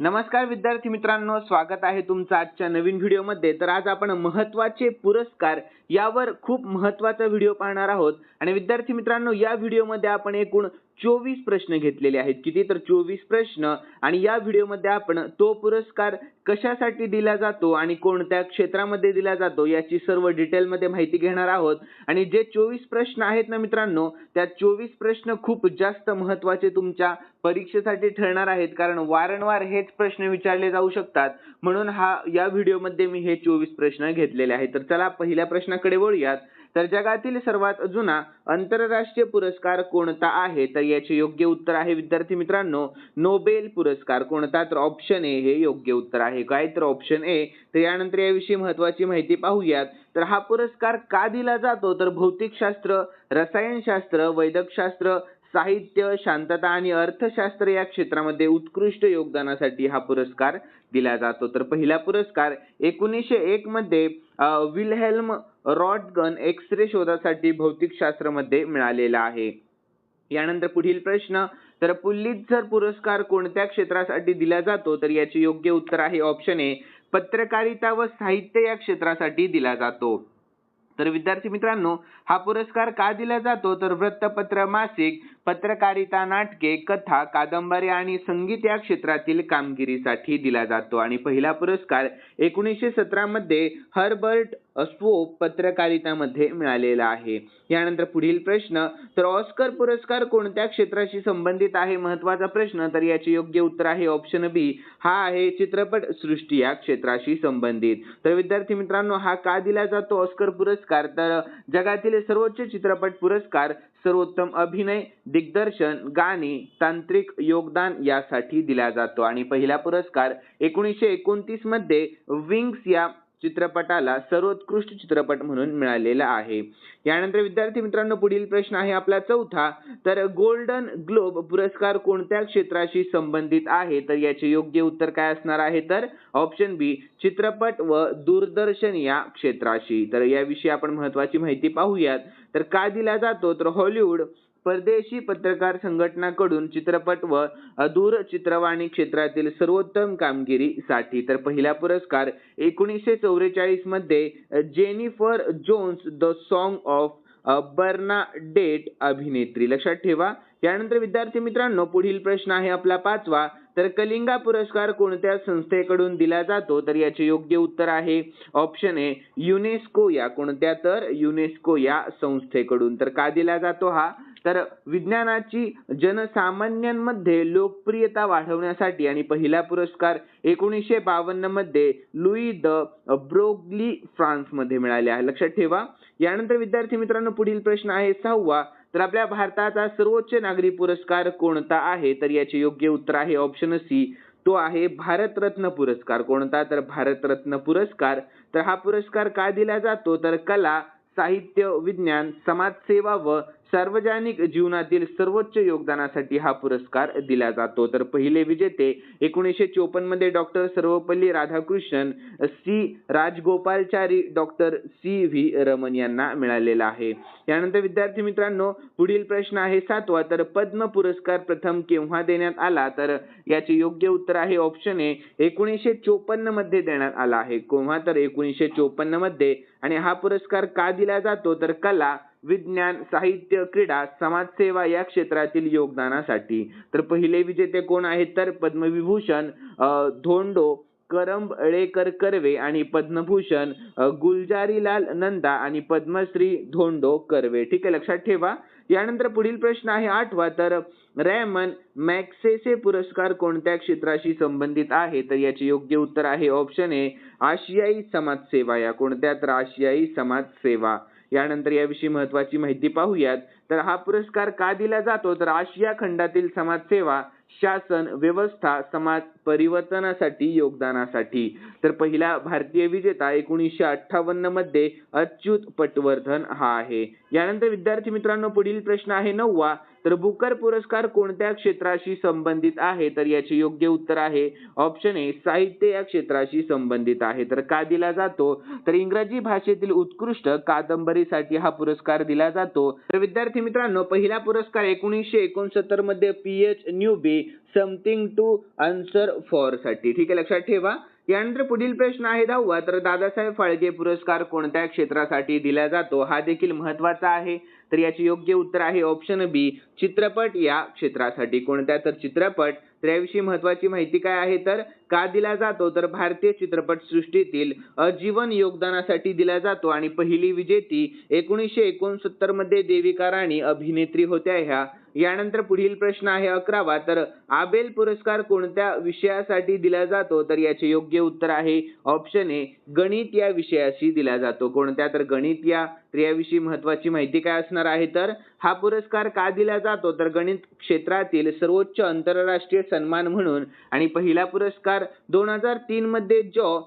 नमस्कार विद्यार्थी मित्रांनो स्वागत आहे तुमचं आजच्या नवीन व्हिडिओमध्ये. तर आज आपण महत्त्वाचे पुरस्कार यावर खूप महत्त्वाचा व्हिडिओ पाहणार आहोत. आणि विद्यार्थी मित्रांनो या व्हिडिओमध्ये आपण एकूण चोवीस प्रश्न घेतलेले आहेत. किती तर चोवीस प्रश्न. आणि या व्हिडिओमध्ये आपण तो पुरस्कार कशासाठी दिला जातो आणि कोणत्या क्षेत्रामध्ये दिला जातो याची सर्व डिटेलमध्ये माहिती घेणार आहोत. आणि जे चोवीस प्रश्न आहेत ना मित्रांनो त्या चोवीस प्रश्न खूप जास्त महत्त्वाचे तुमच्या परीक्षेसाठी ठरणार आहेत. कारण वारंवार हेच प्रश्न विचारले जाऊ शकतात. म्हणून हा या व्हिडिओमध्ये मी हे चोवीस प्रश्न घेतलेले आहेत. तर चला पहिल्या प्रश्नाकडे वळूयात. तर जगातील सर्वात जुना आंतरराष्ट्रीय पुरस्कार कोणता आहे? तर याचे योग्य उत्तर आहे विद्यार्थी मित्रांनो नोबेल पुरस्कार कोणता? तर ऑप्शन ए हे योग्य उत्तर आहे. काय? तर ऑप्शन ए तर यानंतर याविषयी महत्वाची माहिती पाहूयात. तर हा पुरस्कार का दिला जातो? तर भौतिकशास्त्र रसायनशास्त्र वैद्यकशास्त्र साहित्य शांतता आणि अर्थशास्त्र या क्षेत्रामध्ये उत्कृष्ट योगदानासाठी हा पुरस्कार दिला जातो. तर पहिला पुरस्कार एकोणीसशे एक मध्ये विल्हेल्म रॉटगन एक्स रे शोधासाठी भौतिकशास्त्रामध्ये मिळालेला आहे. यानंतर पुढील प्रश्न तर पुल्लित्झर पुरस्कार कोणत्या क्षेत्रासाठी दिला जातो? तर याचे योग्य उत्तर आहे ऑप्शन ए पत्रकारिता व साहित्य या क्षेत्रासाठी दिला जातो. तर विद्यार्थी मित्रांनो हा पुरस्कार का दिला जातो? तर वृत्तपत्र मासिक पत्रकारिता नाटके कथा कादंबरी आणि संगीत या क्षेत्रातील कामगिरीसाठी दिला जातो. आणि पहिला पुरस्कार एकोणीसशे सतरा मध्ये हर्बर्ट स्वोप पत्रकारितामध्ये मिळालेला आहे. यानंतर पुढील प्रश्न तर ऑस्कर पुरस्कार कोणत्या क्षेत्राशी संबंधित आहे? महत्त्वाचा प्रश्न तर याचे योग्य उत्तर आहे ऑप्शन बी हा आहे चित्रपट सृष्टी या क्षेत्राशी संबंधित. तर विद्यार्थी मित्रांनो हा का दिला जातो ऑस्कर पुरस्कार? तर जगातील सर्वोच्च चित्रपट पुरस्कार सर्वोत्तम अभिनय दिग्दर्शन गाणी तांत्रिक योगदान यासाठी दिला जातो. आणि पहिला पुरस्कार एकोणीसशे एकोणतीसमध्ये विंग्स या चित्रपटाला सर्वोत्कृष्ट चित्रपट म्हणून मिळालेला आहे. यानंतर विद्यार्थी मित्रांनो पुढील प्रश्न आहे आपला चौथा. तर गोल्डन ग्लोब पुरस्कार कोणत्या क्षेत्राशी संबंधित आहे? तर याचे योग्य उत्तर काय असणार आहे? तर ऑप्शन बी चित्रपट व दूरदर्शन या क्षेत्राशी. तर याविषयी आपण महत्वाची माहिती पाहूयात. तर का दिला जातो? तर हॉलिवूड परदेशी पत्रकार संघटनाकडून चित्रपट व दूरचित्रवाणी क्षेत्रातील सर्वोत्तम कामगिरीसाठी तर पहिला पुरस्कार एकोणीसशे चौवेचाळीसमध्ये Jennifer Jones the song of Bernadette अभिनेत्री. लक्षात ठेवा यानंतर विद्यार्थी मित्रांनो पुढील प्रश्न आहे आपला पाचवा. तर कलिंगा पुरस्कार कोणत्या संस्थेकडून दिला जातो? तर याचे योग्य उत्तर आहे ऑप्शन ए युनेस्को या. कोणत्या तर युनेस्को या संस्थेकडून. तर का दिला जातो हा? तर विज्ञानाची जनसामान्यांमध्ये लोकप्रियता वाढवण्यासाठी आणि पहिला पुरस्कार एकोणीसशे बावन्नमध्ये लुई द ब्रोगली फ्रान्समध्ये मिळाले आहे. लक्षात ठेवा. यानंतर विद्यार्थी मित्रांनो पुढील प्रश्न आहे सहावा. तर आपल्या भारताचा सर्वोच्च नागरी पुरस्कार कोणता आहे? तर याचे योग्य उत्तर आहे ऑप्शन सी तो आहे भारतरत्न पुरस्कार. कोणता? तर भारतरत्न पुरस्कार. तर हा पुरस्कार का दिला जातो? तर कला साहित्य विज्ञान समाजसेवा व सार्वजनिक जीवनातील सर्वोच्च योगदानासाठी हा पुरस्कार दिला जातो. तर पहिले विजेते एकोणीसशे चोपन्नमध्ये doctor Sarvepalli Radhakrishnan C Rajagopalachari doctor C V Raman यांना मिळालेला आहे. यानंतर विद्यार्थी मित्रांनो पुढील प्रश्न आहे सातवा. तर पद्म पुरस्कार प्रथम केव्हा देण्यात आला? तर याचे योग्य उत्तर आहे ऑप्शन ए एकोणीसशे चोपन्नमध्ये देण्यात आला आहे. केव्हा? तर एकोणीसशे चोपन्नमध्ये. आणि हा पुरस्कार का दिला जातो तर कला विज्ञान साहित्य क्रीडा समाजसेवा या क्षेत्रातील योगदानासाठी. तर पहिले विजेते कोण आहेत? तर पद्मविभूषण धोंडो करंबळेकर कर्वे आणि पद्मभूषण गुलजारीलाल नंदा आणि पद्मश्री धोंडो कर्वे. ठीक आहे लक्षात ठेवा. यानंतर पुढील प्रश्न आहे आठवा. तर रॅमन मॅक्सेसे पुरस्कार कोणत्या क्षेत्राशी संबंधित आहे? तर याचे योग्य उत्तर आहे ऑप्शन ए आशियाई समाजसेवा. या कोणत्या तर आशियाई समाजसेवा? यानंतर याविषयी महत्वाची माहिती पाहूयात. तर हा पुरस्कार का दिला जातो? तर आशिया खंडातील समाजसेवा शासन व्यवस्था समाज परिवर्तनासाठी योगदानासाठी. तर पहिला भारतीय विजेता एकोणीसशे अठ्ठावन्नमध्ये अच्युत पटवर्धन हा आहे. यानंतर विद्यार्थी मित्रांनो पुढील प्रश्न आहे नववा. तर बुकर पुरस्कार कोणत्या क्षेत्राशी संबंधित आहे? तर याचे योग्य उत्तर आहे ऑप्शन ए साहित्य या क्षेत्राशी संबंधित आहे. तर का दिला जातो? तर इंग्रजी भाषेतील उत्कृष्ट कादंबरीसाठी हा पुरस्कार दिला जातो. तर विद्यार्थी मित्रांनो पहिला पुरस्कार एकोणीसशे एकोणसत्तरमध्ये P H Newby something to answer फॉरसाठी. ठीक आहे लक्षात ठेवा. यानंतर पुढील प्रश्न आहे दहावा. तर दादासाहेब फाळके पुरस्कार कोणत्या क्षेत्रासाठी दिला जातो? हा देखील महत्त्वाचा आहे. तर याचे योग्य उत्तर आहे ऑप्शन बी चित्रपट या क्षेत्रासाठी. कोणत्या तर चित्रपट. तर याविषयी महत्वाची माहिती काय आहे? तर का दिला जातो? तर भारतीय चित्रपट सृष्टीतील अजीवन योगदानासाठी दिला जातो आणि पहिली विजेती एकोणीसशे एकोणसत्तरमध्ये देविका राणी अभिनेत्री होत्या ह्या. यानंतर पुढील प्रश्न आहे अकरावा. तर आबेल पुरस्कार कोणत्या विषयासाठी दिला जातो? तर याचे योग्य उत्तर आहे ऑप्शन ए गणित या विषयाशी दिला जातो. कोणत्या तर गणित या तर याविषयी महत्वाची माहिती काय असणार आहे? तर हा पुरस्कार का दिला जातो? तर गणित क्षेत्रातील सर्वोच्च आंतरराष्ट्रीय सन्मान म्हणून आणि पहिला पुरस्कार दोन हजार तीन मध्ये जॉ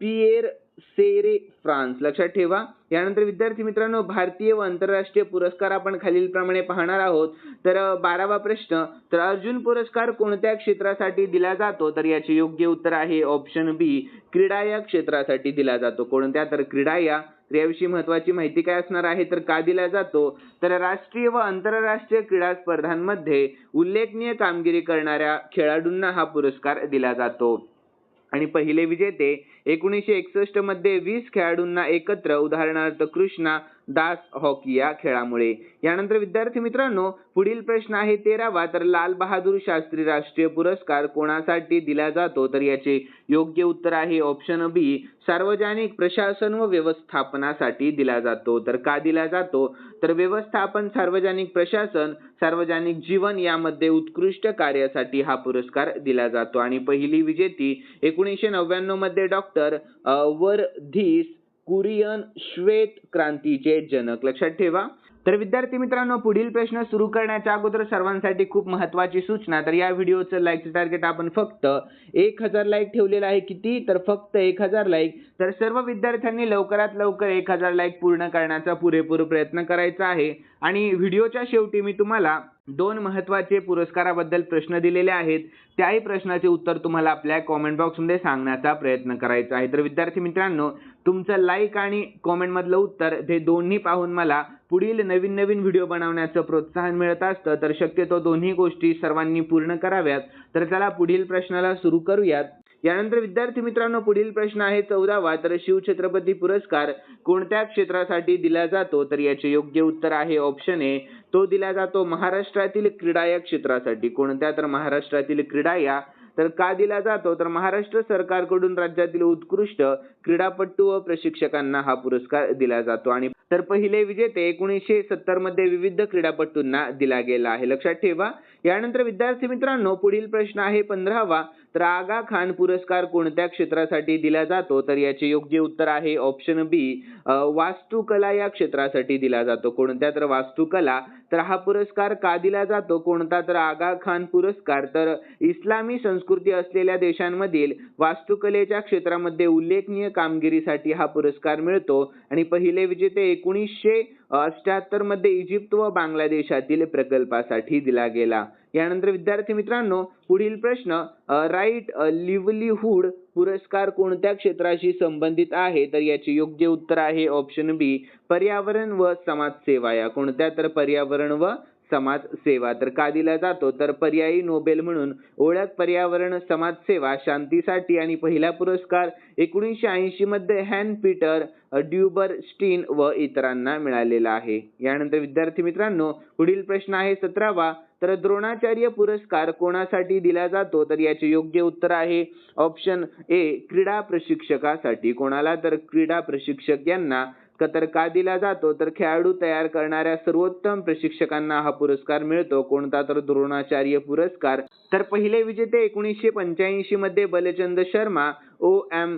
पिएर सेरे फ्रान्स. लक्षात ठेवा. यानंतर विद्यार्थी मित्रांनो भारतीय व आंतरराष्ट्रीय पुरस्कार आपण खालीलप्रमाणे पाहणार आहोत. तर बारावा प्रश्न तर अर्जुन पुरस्कार कोणत्या क्षेत्रासाठी दिला जातो? तर याचे योग्य उत्तर आहे ऑप्शन बी क्रीडा या क्षेत्रासाठी दिला जातो. कोणत्या? तर क्रीडा या. तर याविषयी महत्वाची माहिती काय असणार आहे? तर का दिला जातो? तर राष्ट्रीय व आंतरराष्ट्रीय क्रीडा स्पर्धांमध्ये उल्लेखनीय कामगिरी करणाऱ्या खेळाडूंना हा पुरस्कार दिला जातो. आणि पहिले विजेते एकोणीसशे एकसष्टमध्ये वीस खेळाडूंना एकत्र. उदाहरणार्थ कृष्णा दास हॉकी या खेळामुळे. यानंतर विद्यार्थी मित्रांनो पुढील प्रश्न आहे तेरावा. तर लाल बहादूर शास्त्री राष्ट्रीय पुरस्कार कोणासाठी दिला जातो? तर याचे योग्य उत्तर आहे ऑप्शन बी सार्वजनिक प्रशासन व व्यवस्थापनासाठी दिला जातो. तर का दिला जातो? तर व्यवस्थापन सार्वजनिक प्रशासन सार्वजनिक जीवन यामध्ये उत्कृष्ट कार्यासाठी हा पुरस्कार दिला जातो. आणि पहिली विजेती एकोणीसशे नव्याण्णवमध्ये डॉक्टर वर्धीस कुरियन श्वेत क्रांतीचे जनक. लक्षात ठेवा. तर विद्यार्थी मित्रांनो पुढील प्रश्न सुरू करण्याच्या अगोदर सर्वांसाठी खूप महत्वाची सूचना. तर या व्हिडिओचं लाईकचं टार्गेट आपण फक्त एक हजार लाईक ठेवलेलं आहे. किती? तर फक्त एक हजार लाईक तर सर्व विद्यार्थ्यांनी लवकरात लवकर एक हजार लाईक पूर्ण करण्याचा पुरेपूर प्रयत्न करायचा आहे. आणि व्हिडिओच्या शेवटी मी तुम्हाला दोन महत्त्वाचे पुरस्काराबद्दल प्रश्न दिलेले आहेत. त्याही प्रश्नाचे उत्तर तुम्हाला आपल्या कॉमेंट बॉक्समध्ये सांगण्याचा प्रयत्न करायचा आहे. तर विद्यार्थी मित्रांनो तुमचं लाईक आणि कॉमेंटमधलं उत्तर हे दोन्ही पाहून मला पुढील नवीन नवीन व्हिडिओ बनवण्याचं प्रोत्साहन मिळत असतं तर शक्यतो दोन्ही गोष्टी सर्वांनी पूर्ण कराव्यात. तर चला पुढील प्रश्नाला सुरू करूयात. यानंतर विद्यार्थी मित्रांनो पुढील प्रश्न आहे चौदावा तर शिवछत्रपती पुरस्कार कोणत्या क्षेत्रासाठी दिला जातो? तर याचे योग्य उत्तर आहे ऑप्शन ए तो दिला जातो महाराष्ट्रातील क्रीडा या क्षेत्रासाठी. कोणत्या? तर महाराष्ट्रातील क्रीडा या तर का दिला जातो? तर महाराष्ट्र सरकारकडून राज्यातील उत्कृष्ट क्रीडापटू व प्रशिक्षकांना हा पुरस्कार दिला जातो. आणि तर पहिले विजेते एकोणीसशे सत्तरमध्ये विविध क्रीडापटूंना दिला गेला आहे. लक्षात ठेवा. यानंतर विद्यार्थी मित्रांनो पुढील प्रश्न आहे पंधरावा. तर आगा खान पुरस्कार कोणत्या क्षेत्रासाठी दिला जातो? तर याचे योग्य उत्तर आहे ऑप्शन बी वास्तुकला या क्षेत्रासाठी दिला जातो. कोणत्या तर वास्तुकला. तर हा पुरस्कार का दिला जातो? कोणता तर आगा खान पुरस्कार. तर इस्लामी संस्कृती असलेल्या देशांमधील वास्तुकलेच्या क्षेत्रामध्ये उल्लेखनीय कामगिरीसाठी हा पुरस्कार मिळतो. आणि पहिले विजेते एकोणीसशे अठ्याहत्तरमध्ये इजिप्त व बांगलादेशातील प्रकल्पासाठी दिला गेला. यानंतर विद्यार्थी मित्रांनो पुढील प्रश्न राईट लिव्हलीहूड पुरस्कार कोणत्या क्षेत्राशी संबंधित आहे? तर याचे योग्य उत्तर आहे ऑप्शन बी पर्यावरण व समाजसेवा. या कोणत्या? तर पर्यावरण व समाज सेवा तर का दिला जातो? तर पर्यायी नोबेल म्हणून ओळख पर्यावरण समाजसेवा शांतीसाठी आणि पहिला पुरस्कार एकोणीसशे ऐंशी मध्ये हॅन पीटर ड्युबर स्टीन व इतरांना मिळालेला आहे. यानंतर विद्यार्थी मित्रांनो पुढील प्रश्न आहे सतरावा. तर द्रोणाचार्य पुरस्कार कोणासाठी दिला जातो? तर याचे योग्य उत्तर आहे ऑप्शन ए क्रीडा प्रशिक्षकासाठी. कोणाला? तर क्रीडा प्रशिक्षक यांना का दिला जातो? तर खेळाडू तयार करणाऱ्या सर्वोत्तम प्रशिक्षकांना हा पुरस्कार मिळतो. कोणता तर द्रोणाचार्य पुरस्कार. तर पहिले विजेते एकोणीसशे पंच्याऐंशी मध्ये Balchand Sharma O M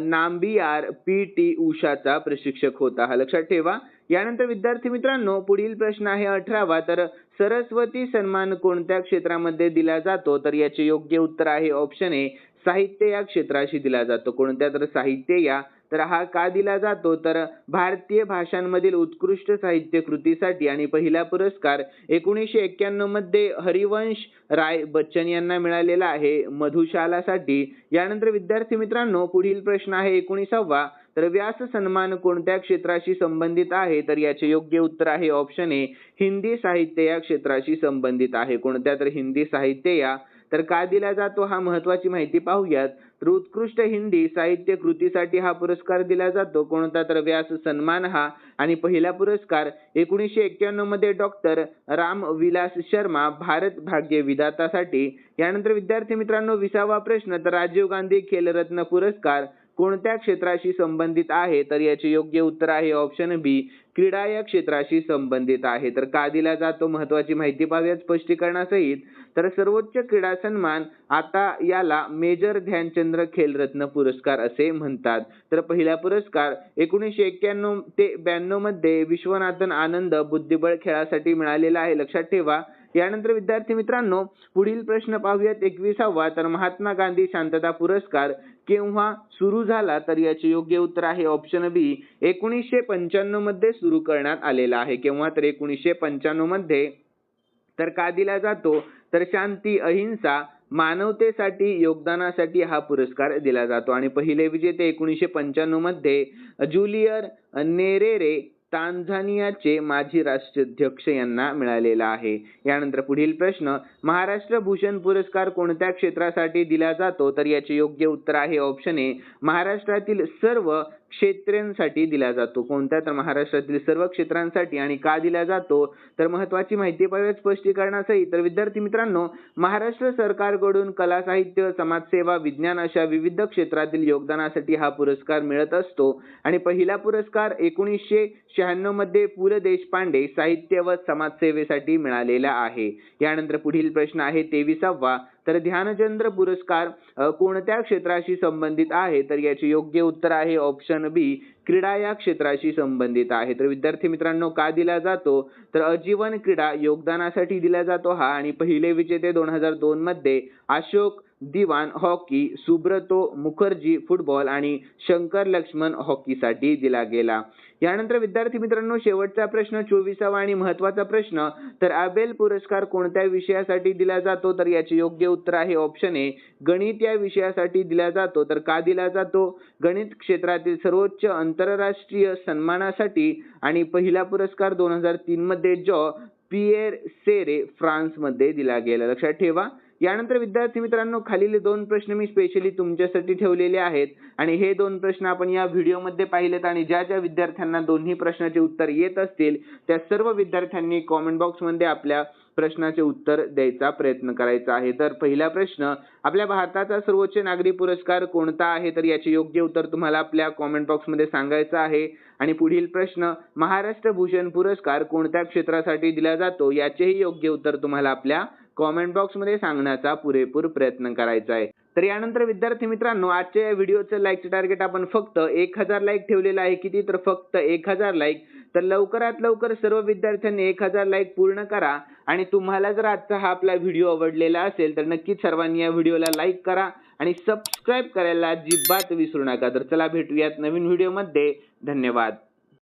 Nambiar P T उषाचा प्रशिक्षक होता. हा लक्षात ठेवा. यानंतर विद्यार्थी मित्रांनो पुढील प्रश्न आहे अठरावा. तर सरस्वती सन्मान कोणत्या क्षेत्रामध्ये दिला जातो? तर याचे योग्य उत्तर आहे ऑप्शन ए साहित्य या क्षेत्राशी दिला जातो. कोणत्या तर साहित्य या तर हा का दिला जातो? तर भारतीय भाषांमधील उत्कृष्ट साहित्य कृतीसाठी आणि पहिला पुरस्कार एकोणीसशे एक्क्याण्णवमध्ये हरिवंश राय बच्चन यांना मिळालेला आहे मधुशालासाठी. यानंतर विद्यार्थी मित्रांनो पुढील प्रश्न आहे एकोणीसावा. तर व्यास सन्मान कोणत्या क्षेत्राशी संबंधित आहे? तर याचे योग्य उत्तर आहे ऑप्शन ए हिंदी साहित्य या क्षेत्राशी संबंधित आहे. कोणत्या? तर हिंदी साहित्य या तर काय दिला जातो हा महत्वाची माहिती पाहूयात. तर उत्कृष्ट हिंदी साहित्य कृतीसाठी हा पुरस्कार दिला जातो. कोणता तर व्यास सन्मान हा. आणि पहिला पुरस्कार एकोणीसशे एक्क्याण्णवमध्ये डॉक्टर राम विलास शर्मा भारत भाग्य विधातासाठी. यानंतर विद्यार्थी मित्रांनो विसावा प्रश्न तर राजीव गांधी खेलरत्न पुरस्कार कोणत्या क्षेत्राशी संबंधित आहे? तर याचे योग्य उत्तर आहे ऑप्शन बी क्रीडा या क्षेत्राशी संबंधित आहे. तर का दिला जातो महत्वाची माहिती पाहूया स्पष्टीकरणासहित. तर सर्वोच्च क्रीडा सन्मान आता याला मेजर ध्यानचंद्र खेलरत्न पुरस्कार असे म्हणतात. तर पहिला पुरस्कार एकोणीसशे एक्क्याण्णव ते ब्याण्णवमध्ये विश्वनाथन आनंद बुद्धिबळ खेळासाठी मिळालेला आहे. लक्षात ठेवा. यानंतर विद्यार्थी मित्रांनो पुढील प्रश्न पाहूयात एकविसावा. तर महात्मा गांधी शांतता पुरस्कार केव्हा सुरू झाला तर याचे योग्य उत्तर आहे ऑप्शन बी एकोणीसशे पंच्याण्णवमध्ये सुरू करण्यात आलेला आहे. केव्हा तर एकोणीसशे पंच्याण्णवमध्ये? तर का दिला जातो? तर शांती अहिंसा मानवतेसाठी योगदानासाठी हा पुरस्कार दिला जातो. आणि पहिले विजेते एकोणीसशे पंच्याण्णवमध्ये ज्युलियर नेरेरे तांझानियाचे माजी राष्ट्राध्यक्ष यांना मिळालेला आहे. यानंतर पुढील प्रश्न महाराष्ट्र भूषण पुरस्कार कोणत्या क्षेत्रासाठी दिला जातो? तर याचे योग्य उत्तर आहे ऑप्शन ए महाराष्ट्रातील सर्व क्षेत्रांसाठी दिला जातो. कोणत्या? तर महाराष्ट्रातील सर्व क्षेत्रांसाठी आणि का दिला जातो? तर महत्वाची माहिती पाहिजे स्पष्टीकरणासहित. तर विद्यार्थी मित्रांनो महाराष्ट्र सरकारकडून कला साहित्य समाजसेवा विज्ञान अशा विविध क्षेत्रातील योगदानासाठी हा पुरस्कार मिळत असतो. आणि पहिला पुरस्कार एकोणीसशे शहाण्णवमध्ये पु ल देशपांडे साहित्य व समाजसेवेसाठी मिळालेला आहे. यानंतर पुढील प्रश्न आहे. तेविसावा. तर ध्यानचंद्र पुरस्कार कोणत्या क्षेत्राशी संबंधित आहे? तर याचे योग्य उत्तर आहे ऑप्शन बी क्रीडा या क्षेत्राशी संबंधित आहे. तर विद्यार्थी मित्रांनो का दिला जातो? तर आजीवन क्रीडा योगदानासाठी दिला जातो हा. आणि पहिले विजेते दोन हजार दोन मध्ये अशोक दिवान हॉकी सुब्रतो मुखर्जी फुटबॉल आणि शंकर लक्ष्मण हॉकीसाठी दिला गेला. यानंतर विद्यार्थी मित्रांनो शेवटचा प्रश्न चोवीसावा आणि महत्त्वाचा प्रश्न तर आबेल पुरस्कार कोणत्या विषयासाठी दिला जातो? तर याचे योग्य उत्तर आहे ऑप्शन ए गणित. या विषयासाठी दिला जातो. तर का दिला जातो? गणित क्षेत्रातील सर्वोच्च आंतरराष्ट्रीय सन्मानासाठी आणि पहिला पुरस्कार दोन हजार तीनमध्ये जॉ पिएर सेरे फ्रान्समध्ये दिला गेला. लक्षात ठेवा. यानंतर विद्यार्थी मित्रांनो खालील दोन प्रश्न मी स्पेशली तुमच्यासाठी ठेवलेले आहेत. आणि हे दोन प्रश्न आपण या व्हिडिओमध्ये पाहिलेत आणि ज्या ज्या विद्यार्थ्यांना दोन्ही प्रश्नाचे उत्तर येत असतील त्या सर्व विद्यार्थ्यांनी कॉमेंट बॉक्समध्ये आपल्या प्रश्नाचे उत्तर द्यायचा प्रयत्न करायचा आहे. तर पहिला प्रश्न आपल्या भारताचा सर्वोच्च नागरी पुरस्कार कोणता आहे? तर याचे योग्य उत्तर तुम्हाला आपल्या कॉमेंट बॉक्समध्ये सांगायचं आहे. आणि पुढील प्रश्न महाराष्ट्र भूषण पुरस्कार कोणत्या क्षेत्रासाठी दिला जातो? याचेही योग्य उत्तर तुम्हाला आपल्या कॉमेंट बॉक्समध्ये सांगण्याचा पुरेपूर प्रयत्न करायचा आहे. तर यानंतर विद्यार्थी मित्रांनो आजच्या या व्हिडिओचं लाईकचं टार्गेट आपण फक्त एक हजार लाईक ठेवलेलं आहे. किती तर फक्त एक हजार लाईक तर लवकरात लवकर सर्व विद्यार्थ्यांनी एक हजार लाईक पूर्ण करा. आणि तुम्हाला जर आजचा हा आपला व्हिडिओ आवडलेला असेल तर नक्कीच सर्वांनी या व्हिडिओला लाईक करा. आणि सबस्क्राईब करायला अजिबात विसरू नका. तर चला भेटूयात नवीन व्हिडिओमध्ये. धन्यवाद.